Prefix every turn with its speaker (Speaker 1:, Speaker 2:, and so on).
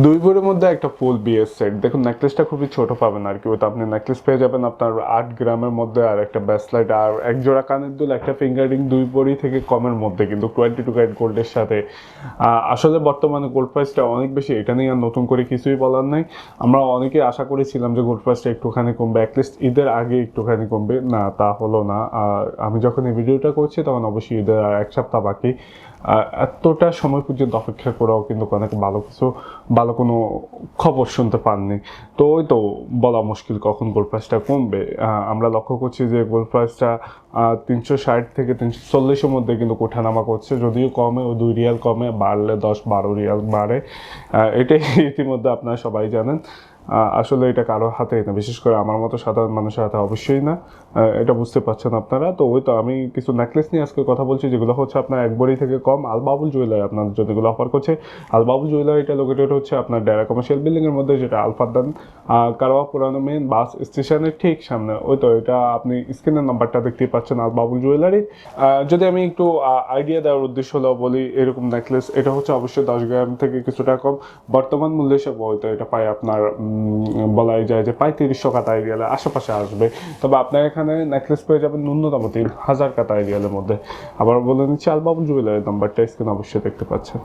Speaker 1: দুই ভরির মধ্যে একটা ফুল বিয়ের সেট দেখুন নেকলেসটা খুবই ছোট পাবেন আর কি ওটা আপনি নেকলেস পেয়ে যাবেন আপনার আট গ্রামের মধ্যে আর একটা ব্যাসলাইট আর এক জোড়া কানের দুল, একটা ফিঙ্গার রিং দুই ভরি থেকে কমের মধ্যে কিন্তু টোয়েন্টি টু ক্যারেট গোল্ডের সাথে। আসলে বর্তমানে গোল্ড প্রাইসটা অনেক বেশি, এটা নিয়ে আর নতুন করে কিছুই বলার নাই। আমরা অনেকে আশা করেছিলাম যে গোল্ড প্রাইসটা একটুখানি কমবে অ্যাটলিস্ট ঈদের আগে একটুখানি কমবে। না, তা হলো না। আর আমি যখন এই ভিডিওটা করছি, তখন অবশ্যই ঈদের আর এক সপ্তাহ বাকি। এতটা সময় পর্যন্ত অপেক্ষা করাও কিন্তু অনেক ভালো কিছু, ভালো কোনো খবর শুনতে পাননি। তো ওই তো বলা মুশকিল কখন গোল্ড প্রাইসটা কমবে। আমরা লক্ষ্য করছি যে গোল্ড প্রাইসটা তিনশো ষাট থেকে তিনশো চল্লিশের মধ্যে কিন্তু ওঠানামা করছে। যদিও কমে, ও দুই রিয়াল কমে, বাড়লে দশ বারো রিয়াল বাড়ে। এটাই ইতিমধ্যে আপনারা সবাই জানেন। আসলে এটা কারও হাতে না। বিশেষ করে আমার মতো সাধারণ মানুষের হাতে অবশ্যই না। এটা বুঝতে পারছেন আপনারা। তো ওই তো আমি কিছু নেকলেস নিয়ে আজকে কথা বলছি, যেগুলো হচ্ছে আপনার এক বড়ি থেকে কম। আলবাবুল জুয়েলারি আপনাদের যেগুলো অফার করছে আলবাবুল জুয়েলারিটা লোকেটেড হচ্ছে আপনার ডেরা কমার্শিয়াল বিল্ডিং এর মধ্যে, যেটা আলফাদান কারোয়া পুরানো মেন বাস স্টেশনের ঠিক সামনে। ওই তো এটা আপনি স্ক্রিনের নাম্বারটা দেখতেই পাচ্ছেন আলবাবুল জুয়েলারি যদি আমি একটু আইডিয়া দেওয়ার উদ্দেশ্য হলো বলি, এরকম নেকলেস এটা হচ্ছে অবশ্যই দশ গ্রাম থেকে কিছুটা কম। বর্তমান মূল্য হয়তো এটা পায় আপনার বলাই যায় যে পঁয়ত্রিশশো কাটা এরিয়ালে আশেপাশে আসবে। তবে আপনার এখানে নেকলেস পেয়ে যাবেন ন্যূনতম তিন হাজার কাটা এরিয়ালের মধ্যে। আবার বলে নিচ্ছি আলবাবুল জুয়েলারি নাম্বারটা স্ক্রিন অবশ্যই দেখতে পাচ্ছেন।